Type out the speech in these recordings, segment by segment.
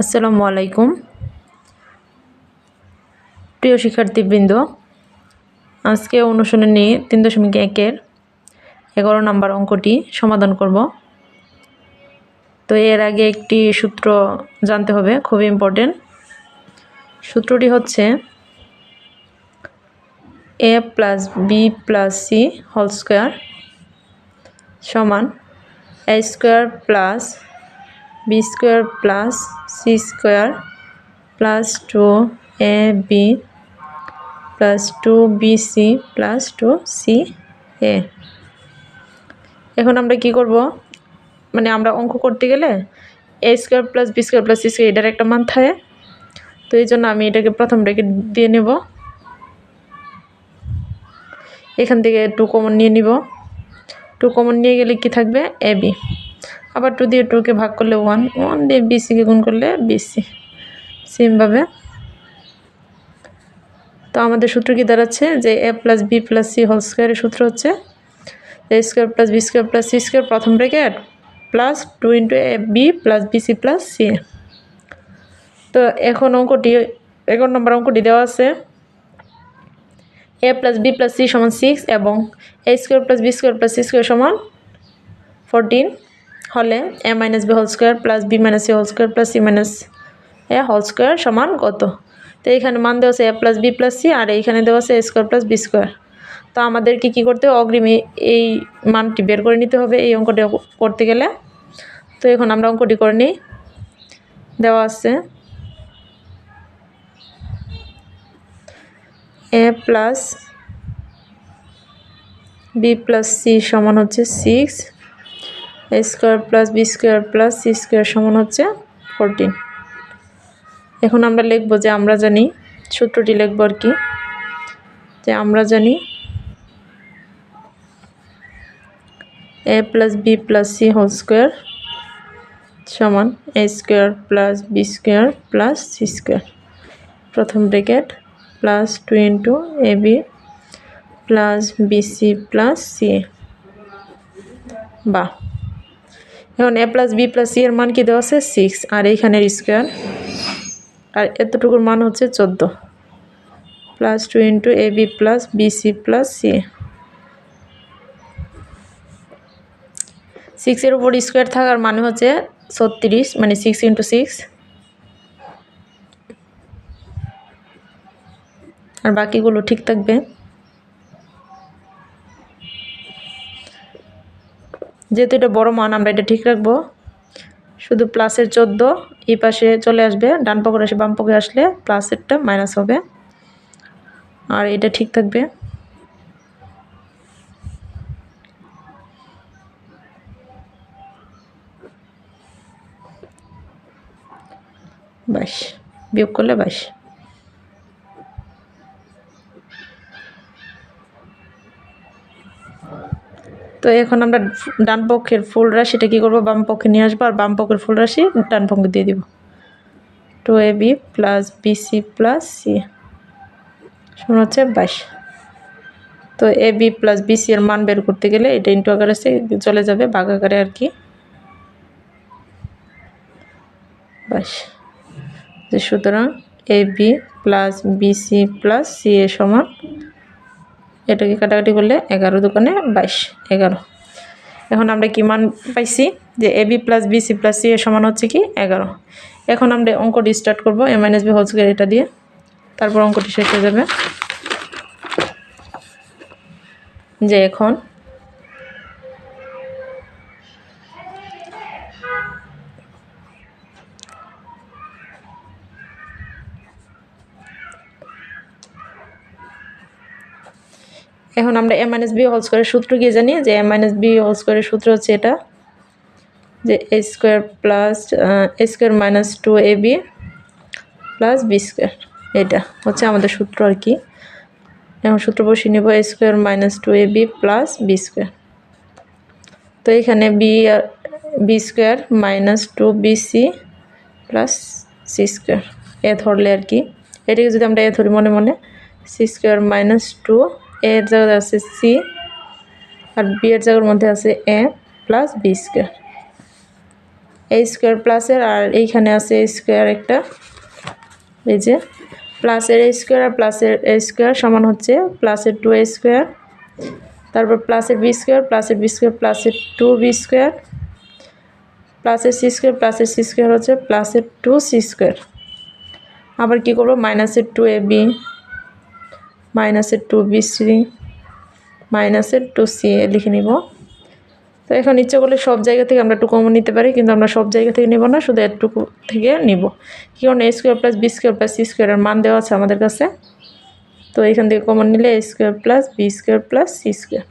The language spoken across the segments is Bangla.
আসসালামু আলাইকুম। প্রিয় শিক্ষার্থীবৃন্দ, আজকে অনুশীলন নিয়ে তিন দশমিক একের এগারো নম্বর অঙ্কটি সমাধান করব। তো এর আগে একটি সূত্র জানতে হবে, খুবই ইম্পর্টেন্ট সূত্রটি হচ্ছে A plus B plus C whole square সমান A square plus B square plus C square plus two A B plus two B C plus two C A. এখন আমরা কি করব? মানে আমরা অঙ্ক করতে গেলে A square plus B square plus C square এটার একটা মান থাকে। তো এই জন্য আমি এটাকে প্রথম ব্রেকেট দিয়ে নেব। এখান থেকে টু কমন নিয়ে নিব। টু কমন নিয়ে গেলে কি থাকবে? A B. আবার টু দিয়ে টুকে ভাগ করলে ওয়ান ওয়ান দিয়ে বিসিকে গুণ করলে বিসি সেমভাবে তো আমাদের সূত্র কি দাঁড়াচ্ছে? যে A plus B plus C whole স্কোয়ারের সূত্র হচ্ছে A square plus B square plus C square প্রথম bracket plus two into A B plus BC plus C তো এখন অঙ্কটি এগারো নম্বর অঙ্কটি দেওয়া আছে। A plus B plus C সমান সিক্স এবং A square plus B square plus C square সমান ফোরটিন হলে A minus B whole square plus B minus C whole square plus C minus A whole square সমান কত? তো এইখানে মান দেওয়া আছে A plus B plus C আর এইখানে দেওয়া আছে A square plus B square. তো আমাদেরকে কী করতে হবে? অগ্রিমে এই মানটি বের করে নিতে হবে এই অঙ্কটি করতে গেলে। তো এখন আমরা অঙ্কটি করে নিই। দেওয়া আছে A plus B plus C সমান হচ্ছে six A square plus B square plus C square সমান হচ্ছে ফোরটিন এখন আমরা লিখব যে আমরা জানি, সূত্রটি লিখব আর কি, যে আমরা জানি A plus B plus C whole square সমান A square plus B square plus C square প্রথম bracket plus two into A B plus BC plus C বা এখন A plus B plus C এর মান কি দেওয়া আছে? সিক্স আর এইখানের স্কোয়ার আর এতটুকুর মান হচ্ছে চোদ্দ। Plus two into A B plus BC plus C সিক্সের উপর স্কোয়ার থাকার মানে হচ্ছে ছত্রিশ মানে সিক্স ইন্টু সিক্স আর বাকিগুলো ঠিক থাকবে। যেহেতু এটা বড় মান, আমরা এটা ঠিক রাখব। শুধু প্লাসের চোদ্দ, এই পাশে চলে আসবে, ডান পকেট আসে, বাম পকেট আসলে প্লাসেরটা মাইনাস হবে। আর এটা ঠিক থাকবে। বাইশ বিয়োগ করলে বাইশ তো এখন আমরা ডান পক্ষের ফুল রাশিটা কী করব? বাম পক্ষে নিয়ে আসব আর বাম পক্ষের ফুল রাশি ডান পক্ষে দিয়ে দিব। Two A B plus BC plus C শুনে হচ্ছে বাইশ। তো এ বি প্লাস বিসি এর মান বের করতে গেলে এটা ইন্টু আকারে চলে যাবে বাঘ আকারে আর কি যে সুতরাং A B plus BC plus C A সমান এটাকে কাটাকাটি করলে এগারো দোকানে বাইশ, এগারো। এখন আমরা কি মান পাইছি? যে A B plus B C plus C এর সমান হচ্ছে কি এগারো। এখন আমরা অঙ্কটি স্টার্ট করব এম মাইনাস বি হোলস্কোয়ার এটা দিয়ে। তারপর অঙ্কটি শেষ হয়ে যাবে। যে এখন এখন আমরা এম মাইনাস বি হোল স্কোয়ারের সূত্র গিয়ে জানি যে এম মাইনাস বি হোল স্কোয়ারের সূত্র হচ্ছে এটা, যে A square plus A square minus two A B plus B square এটা হচ্ছে আমাদের সূত্র আর কি। এখন সূত্র বসিয়ে নেব A square minus two A B plus B square তো এখানে বি আর B square minus two B C plus C square এ ধরলে আর কি। এটাকে যদি আমরা এ ধরি মনে মনে সি স্কোয়ার মাইনাস টু এর জায়গায় আছে সি, আর বি এর জায়গার মধ্যে আছে A plus B square. A square প্লাসের আর এইখানে আছে স্কোয়ার একটা, এই যে প্লাসের এ স্কোয়ার আর প্লাসের এ স্কোয়ার সমান হচ্ছে প্লাসের টু এ স্কোয়ার। তারপর প্লাসের বি স্কোয়ার প্লাসের বি স্কোয়ার প্লাসের টু বি স্কোয়ার প্লাসের সি স্কোয়ার প্লাসের সি স্কোয়ার হচ্ছে প্লাসের টু সি স্কোয়ার। আবার কী করব? মাইনাসের টু এ বি। মাইনাসের টু বি সি মাইনাসের টু সি, এ লিখে নিব। তো এখন ইচ্ছে করলে সব জায়গা থেকে আমরা একটু কমন নিতে পারি, কিন্তু আমরা সব জায়গা থেকে নেব না, শুধু এটুকু থেকে নিব। কী কারণ A square plus B square plus C স্কোয়ারের মান দেওয়া আছে আমাদের কাছে? তো এখান থেকে কমন নিলে A square plus B square plus C square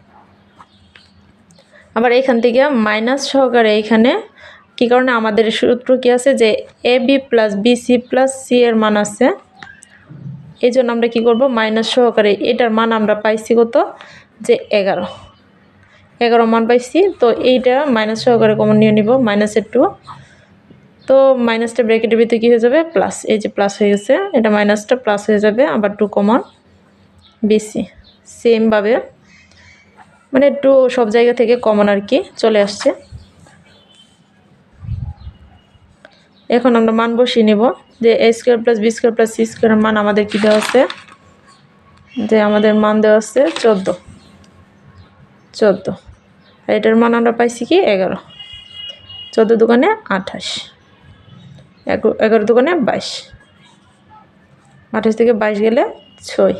আবার এখান থেকে মাইনাস সহকারে এইখানে কী কারণে আমাদের সূত্র কী আছে? যে A B plus B C plus C এর মান আছে। এই জন্য আমরা কী করব? মাইনাস সহকারে এটার মান আমরা পাইছি কত? যে এগারো। এগারো মান পাইছি, তো এইটা মাইনাস সহকারে কমন নিয়ে নিব মাইনাসের টু তো মাইনাসটা ব্র্যাকেটের ভিতরে কী হয়ে যাবে? প্লাস এই যে প্লাস হয়ে গেছে, এটা মাইনাসটা প্লাস হয়ে যাবে, আবার টু কমন বেশি সেমভাবে মানে একটু সব জায়গা থেকে কমন আর কি চলে আসছে। এখন আমরা মান বসিয়ে নিব যে A square plus B square plus C স্কোয়ারের মান আমাদের কী দেওয়া আছে? যে আমাদের মান দেওয়া আছে চোদ্দ। চোদ্দ। আর এটার মান আমরা পাইছি কি এগারো। চোদ্দ দোকানে আঠাশ। এগারো দোকানে বাইশ। আঠাশ থেকে বাইশ গেলে ছয়।